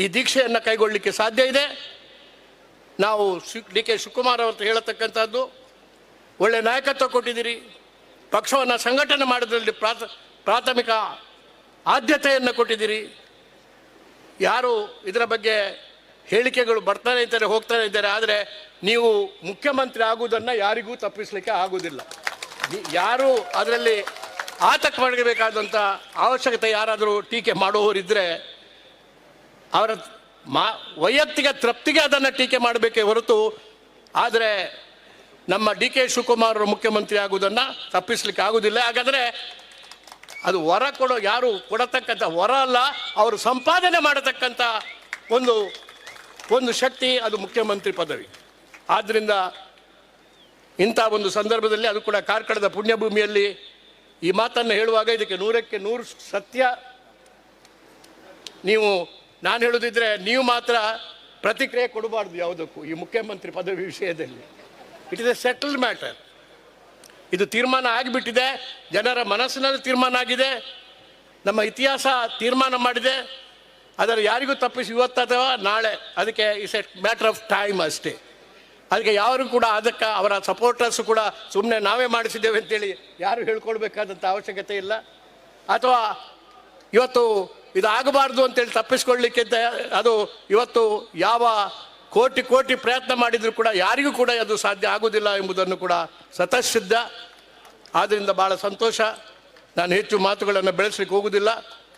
ಈ ದೀಕ್ಷೆಯನ್ನು ಕೈಗೊಳ್ಳಲಿಕ್ಕೆ ಸಾಧ್ಯ ಇದೆ. ನಾವು ಡಿ ಕೆ ಶಿವಕುಮಾರ್ ಅವರು ಹೇಳತಕ್ಕಂಥದ್ದು, ಒಳ್ಳೆ ನಾಯಕತ್ವ ಕೊಟ್ಟಿದ್ದೀರಿ. ಪಕ್ಷವನ್ನು ಸಂಘಟನೆ ಮಾಡೋದ್ರಲ್ಲಿ ಪ್ರಾಥ, ಪ್ರಾಥಮಿಕ ಆದ್ಯತೆಯನ್ನು ಕೊಟ್ಟಿದ್ದೀರಿ. ಯಾರು ಇದರ ಬಗ್ಗೆ ಹೇಳಿಕೆಗಳು ಬರ್ತಾನೆ ಇದ್ದಾರೆ, ಹೋಗ್ತಾನೆ ಇದ್ದಾರೆ, ಆದರೆ ನೀವು ಮುಖ್ಯಮಂತ್ರಿ ಆಗುವುದನ್ನು ಯಾರಿಗೂ ತಪ್ಪಿಸಲಿಕ್ಕೆ ಆಗುವುದಿಲ್ಲ. ಯಾರು ಅದರಲ್ಲಿ ಆತಂಕ ಮಾಡಬೇಕಾದಂಥ ಅವಶ್ಯಕತೆ ಯಾರಾದರೂ ಟೀಕೆ ಮಾಡುವವರಿದ್ದರೆ ಅವರ ಮಾ, ವೈಯಕ್ತಿಕ ತೃಪ್ತಿಗೆ ಅದನ್ನು ಟೀಕೆ ಮಾಡಬೇಕೇ ಹೊರತು, ಆದರೆ ನಮ್ಮ ಡಿ ಕೆ ಶಿವಕುಮಾರ್ ಮುಖ್ಯಮಂತ್ರಿ ಆಗುವುದನ್ನು ತಪ್ಪಿಸ್ಲಿಕ್ಕೆ ಆಗುವುದಿಲ್ಲ ಹಾಗಾದರೆ ಅದು ವರ ಕೊಡೋ ಯಾರು ಕೊಡತಕ್ಕಂಥ ವರ ಅಲ್ಲ, ಅವರು ಸಂಪಾದನೆ ಮಾಡತಕ್ಕಂಥ ಒಂದು ಒಂದು ಶಕ್ತಿ ಅದು ಮುಖ್ಯಮಂತ್ರಿ ಪದವಿ. ಆದ್ದರಿಂದ ಇಂಥ ಒಂದು ಸಂದರ್ಭದಲ್ಲಿ ಅದು ಕೂಡ ಕಾರ್ಕಳದ ಪುಣ್ಯಭೂಮಿಯಲ್ಲಿ ಈ ಮಾತನ್ನು ಹೇಳುವಾಗ ಇದಕ್ಕೆ ನೂರಕ್ಕೆ ನೂರು ಸತ್ಯ ನೀವು ನಾನು ಹೇಳುದಿದ್ರೆ ನೀವು ಮಾತ್ರ ಪ್ರತಿಕ್ರಿಯೆ ಕೊಡಬಾರ್ದು ಯಾವುದಕ್ಕೂ ಈ ಮುಖ್ಯಮಂತ್ರಿ ಪದವಿ ವಿಷಯದಲ್ಲಿ. It is a settled matter ಇದು ತೀರ್ಮಾನ ಆಗಿಬಿಟ್ಟಿದೆ, ಜನರ ಮನಸ್ಸಿನಲ್ಲಿ ತೀರ್ಮಾನ ಆಗಿದೆ, ನಮ್ಮ ಇತಿಹಾಸ ತೀರ್ಮಾನ ಮಾಡಿದೆ ಅದರ ಯಾರಿಗೂ ತಪ್ಪಿಸಿ ಇವತ್ತು ಅಥವಾ ನಾಳೆ, ಅದಕ್ಕೆ is a matter of time ಅಷ್ಟೇ. ಅದಕ್ಕೆ ಯಾರು ಕೂಡ ಅದಕ್ಕೆ ಅವರ ಸಪೋರ್ಟರ್ಸ್ ಕೂಡ ಸುಮ್ಮನೆ ನಾವೇ ಮಾಡಿಸಿದ್ದೇವೆ ಅಂತೇಳಿ ಯಾರು ಹೇಳ್ಕೊಳ್ಬೇಕಾದಂಥ ಅವಶ್ಯಕತೆ ಇಲ್ಲ. ಅಥವಾ ಇವತ್ತು ಇದು ಆಗಬಾರ್ದು ಅಂತೇಳಿ ತಪ್ಪಿಸ್ಕೊಳ್ಳಿಕ್ಕೆ ಅದು ಇವತ್ತು ಯಾವ ಕೋಟಿ ಕೋಟಿ ಪ್ರಯತ್ನ ಮಾಡಿದರೂ ಕೂಡ ಯಾರಿಗೂ ಕೂಡ ಅದು ಸಾಧ್ಯ ಆಗುವುದಿಲ್ಲ ಎಂಬುದನ್ನು ಕೂಡ ಸತಸಿದ್ಧ ಆದ್ದರಿಂದ ಭಾಳ ಸಂತೋಷ. ನಾನು ಹೆಚ್ಚು ಮಾತುಗಳನ್ನು ಬೆಳೆಸಲಿಕ್ಕೆ ಹೋಗುವುದಿಲ್ಲ.